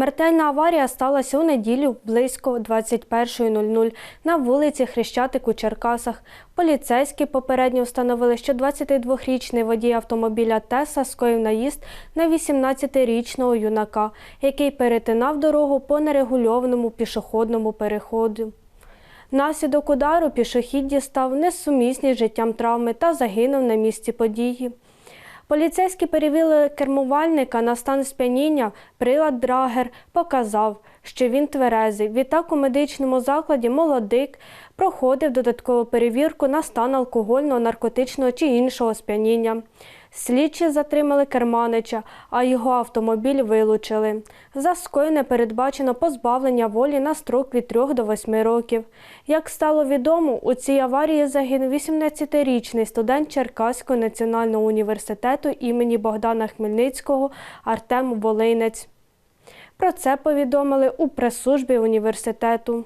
Смертельна аварія сталася у неділю близько 21.00 на вулиці Хрещатик у Черкасах. Поліцейські попередньо встановили, що 22-річний водій автомобіля Теса скоїв наїзд на 18-річного юнака, який перетинав дорогу по нерегульованому пішохідному переходу. Внаслідок удару пішохід дістав несумісні життям травми та загинув на місці події. Поліцейські перевіли кермувальника на стан сп'яніння. Прилад Драгер показав, що він тверезий. Відтак у медичному закладі молодик проходив додаткову перевірку на стан алкогольного, наркотичного чи іншого сп'яніння. Слідчі затримали керманича, а його автомобіль вилучили. За скоєне передбачено позбавлення волі на строк від 3 до 8 років. Як стало відомо, у цій аварії загинув 18-річний студент Черкаського національного університету імені Богдана Хмельницького Артем Волинець. Про це повідомили у прес-службі університету.